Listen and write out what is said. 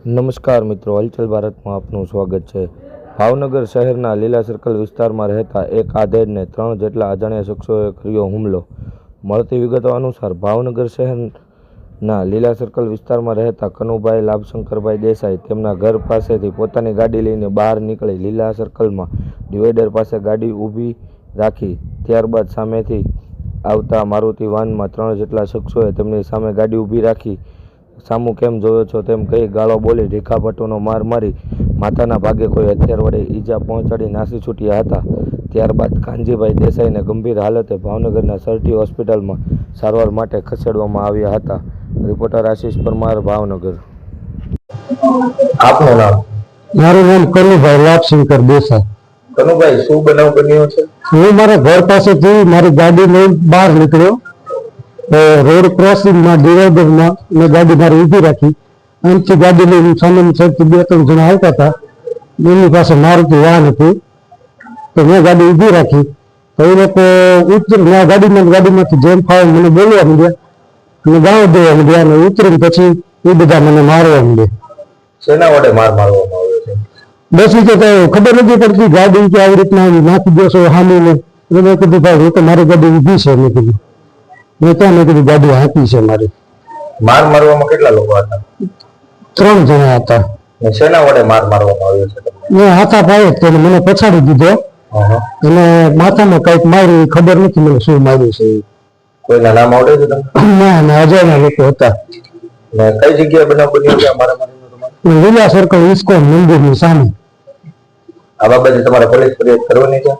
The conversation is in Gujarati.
નમસ્કાર મિત્રો, હલચલ ભારતમાં આપનું સ્વાગત છે. ભાવનગર શહેરના લીલા સર્કલ વિસ્તારમાં રહેતા એક આધેડને ત્રણ જેટલા અજાણ્યા શખ્સોએ કર્યો હુમલો. મળતી વિગતો અનુસાર, ભાવનગર શહેરના લીલા સર્કલ વિસ્તારમાં રહેતા કનુભાઈ લાભશંકરભાઈ દેસાઈ તેમના ઘર પાસેથી પોતાની ગાડી લઈને બહાર નીકળી લીલા સર્કલમાં ડિવાઈડર પાસે ગાડી ઊભી રાખી, ત્યારબાદ સામેથી આવતા મારુતિ વાનમાં ત્રણ જેટલા શખ્સોએ તેમની સામે ગાડી ઊભી રાખી સામું કેમ જોયો છો તેમ કહી ગાળો બોલી ઢીકાભટ્ટોનો માર મારી માથાના ભાગે કોઈ હથિયાર વડે ઈજા પહોંચાડી નાસી છૂટ્યા હતા. ત્યારબાદ કાનજીભાઈ દેસાઈને ગંભીર હાલતે ભાવનગરના સરટી હોસ્પિટલમાં સારવાર માટે ખસેડવામાં આવ્યા હતા. રિપોર્ટર આશીષ પરમાર ભાવનગર. આપનું નામ? મારું નામ કનુભાઈ લાભશંકર દેસાઈ. કનુભાઈ શું બનાવ બન્યો છે? હું મારા ઘર પાસેથી મારી ગાડી લઈને બહાર નીકળ્યો. રોડ ક્રોસિંગમાં ડિવાઈડરમાં મેં ગાડી મારી ઊભી રાખી. અહીંથી ગાડી લઈને સામેની સાઈડથી બે ત્રણ જણા આવતા હતા. એમની પાસે મારુતિ વાહન હતી. તો મેં ગાડી ઊભી રાખી. તો એ લોકો ઉતરી મેં ગાડીમાં ગાડીમાંથી જેમ ફાવે મને બોલવા માંડ્યા. અને ગાળો દેવા માંડ્યા અને ઉતરીને પછી એ બધા મને મારવા માંડ્યા. શેના વડે માર મારવામાં આવ્યો છે? બસ તો ખબર નથી પડતી ગાડી કે આવી રીતના નાખી દો છો હામી ને એટલે મેં કીધું ભાઈ હું તો મારી ગાડી ઊભી છે. મેં કીધું મેં ત્યાં મેં કીધું ગાડી હાંકી છે મારી. માર મારવામાં કેટલા લોકો હતા? ત્રણ જણા હતા. શેના વડે માર મારવામાં આવ્યો છે મેં હાથા પાડે તેને મને પછાડી દીધો. અને માથામાં કંઈક માર્યું ખબર નથી મને શું માર્યું છે. કોઈના નામ આવડે છે તમને? ના ના અજાણ્યા લોકો હતા. ને કઈ જગ્યાએ બનાવ બન્યો છે આ મારા મારીનો તમારે? લીલા સર્કલ ઇસ્કોન મંદિરની સામે. આ બાબતે તમારે પોલીસ ફરિયાદ કરવાની છે?